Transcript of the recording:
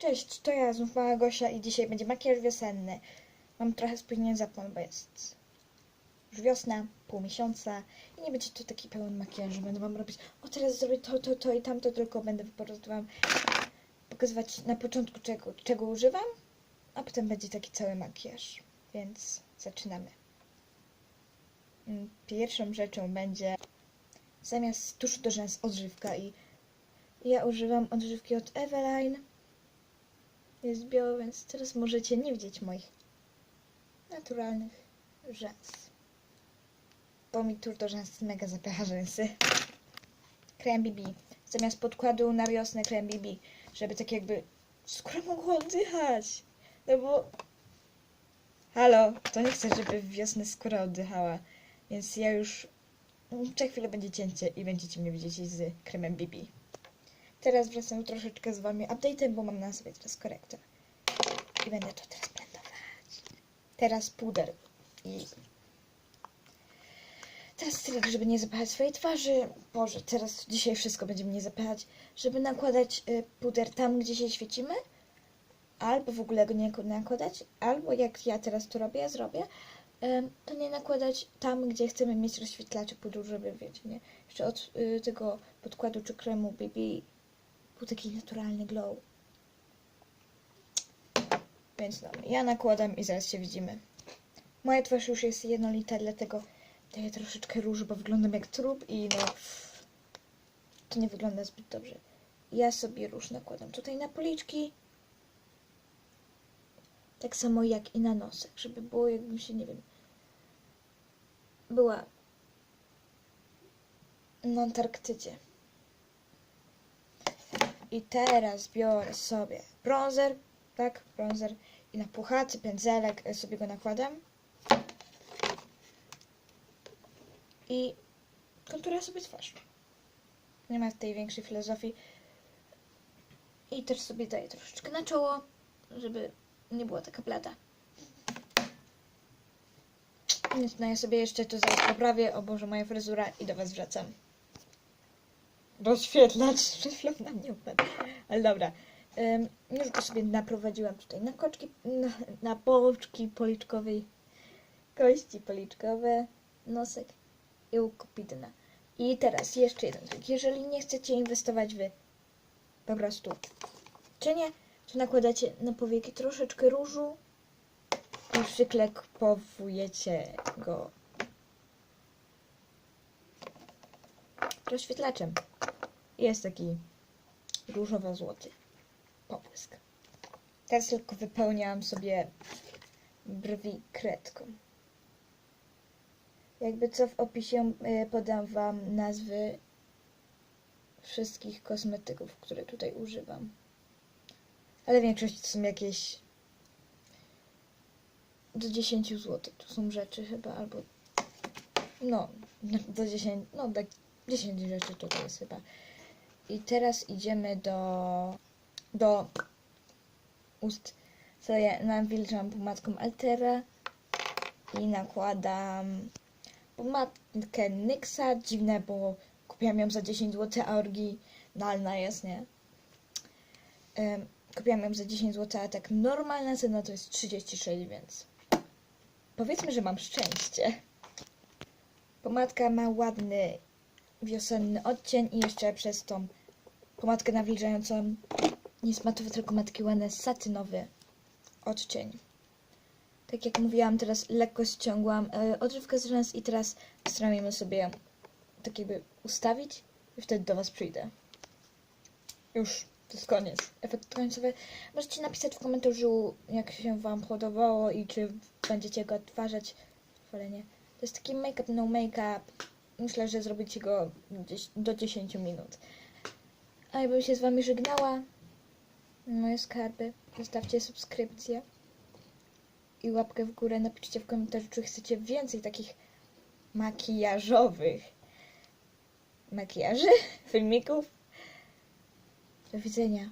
Cześć, to ja, znów mała Gosia i dzisiaj będzie makijaż wiosenny. Mam trochę spóźniony zapłon, bo jest już wiosna, pół miesiąca i nie będzie to taki pełen makijaż, że będę wam robić o teraz zrobię to, to, to i tamto, tylko będę po prostu wam pokazywać na początku czego, czego używam, a potem będzie taki cały makijaż, więc zaczynamy. Mm, Pierwszą rzeczą będzie zamiast tuszu do rzęs odżywka i ja używam odżywki od Eveline. Jest biało, więc teraz możecie nie widzieć moich naturalnych rzęs. Bo mi tur do rzęs mega zapycha rzęsy. Krem BB. Zamiast podkładu na wiosnę krem BB. Żeby tak jakby skóra mogła oddychać. No bo... Halo, to nie chcę, żeby wiosnę skóra oddychała. Więc ja już... Za chwilę będzie cięcie i będziecie mnie widzieć z kremem BB. Teraz wracam troszeczkę z wami update'em, bo mam na sobie teraz korektor. I będę to teraz blendować. Teraz puder. I teraz trik, żeby nie zapychać swojej twarzy. Boże, teraz dzisiaj wszystko będzie mnie zapychać. Żeby nakładać y, puder tam, gdzie się świecimy. Albo w ogóle go nie nakładać. Albo jak ja teraz to robię, zrobię. To nie nakładać tam, gdzie chcemy mieć rozświetlacze pudru, żeby wiecie, nie? Jeszcze od y, tego podkładu czy kremu BB był taki naturalny glow. Więc no, ja nakładam i zaraz się widzimy. Moja twarz już jest jednolita, dlatego daję troszeczkę róży, bo wyglądam jak trup i no... To nie wygląda zbyt dobrze. Ja sobie róż nakładam tutaj na policzki. Tak samo jak i na nosek, żeby było jakbym się, nie wiem... Była na Antarktydzie. I teraz biorę sobie bronzer, tak, bronzer i na puchaty pędzelek e, sobie go nakładam. I konturuję sobie twarz. Nie ma tej większej filozofii. I też sobie daję troszeczkę na czoło, żeby nie była taka blada. Więc no ja sobie jeszcze to zaraz poprawię. O Boże, moja fryzura i do Was wracam rozświetlacz przed na mnie upadł. Ale dobra. Um, już go sobie naprowadziłam tutaj na koczki, na, na boczki policzkowej, kości policzkowe, nosek i ukupidna. I teraz jeszcze jeden trik. Jeżeli nie chcecie inwestować w po prostu cienie, to nakładacie na powieki troszeczkę różu i przyklekowujecie go rozświetlaczem. Jest taki różowo-złoty pobłysk. Teraz tylko wypełniałam sobie brwi kredką. Jakby co w opisie y, podam Wam nazwy wszystkich kosmetyków, które tutaj używam. Ale większość to są jakieś do 10 zł. To są rzeczy chyba, albo no, do 10, no do 10 rzeczy tutaj jest chyba. I teraz idziemy do, do ust. Co ja nawilżam pomadką Altera i nakładam pomadkę Nyxa. Dziwne, bo kupiłam ją za 10 zł, a oryginalna jest, nie? Um, kupiłam ją za 10 zł, a tak normalna cena to jest 36, więc powiedzmy, że mam szczęście. Pomadka ma ładny wiosenny odcień i jeszcze przez tą pomadkę nawilżającą nie jest matowy, tylko ma taki ładny satynowy odcień. Tak jak mówiłam, teraz lekko ściągłam e, odżywkę z rzęs i teraz staramy sobie tak jakby ustawić i wtedy do Was przyjdę. Już, to jest koniec. Efekt końcowy. Możecie napisać w komentarzu, jak się Wam podobało i czy będziecie go odtwarzać. Chwalenie. To jest taki make-up, no make-up. Myślę, że zrobicie go do 10 minut. A ja bym się z Wami żegnała. Moje skarby. Zostawcie subskrypcję. I łapkę w górę. Napiszcie w komentarzu, czy chcecie więcej takich makijażowych makijaży, filmików. Do widzenia.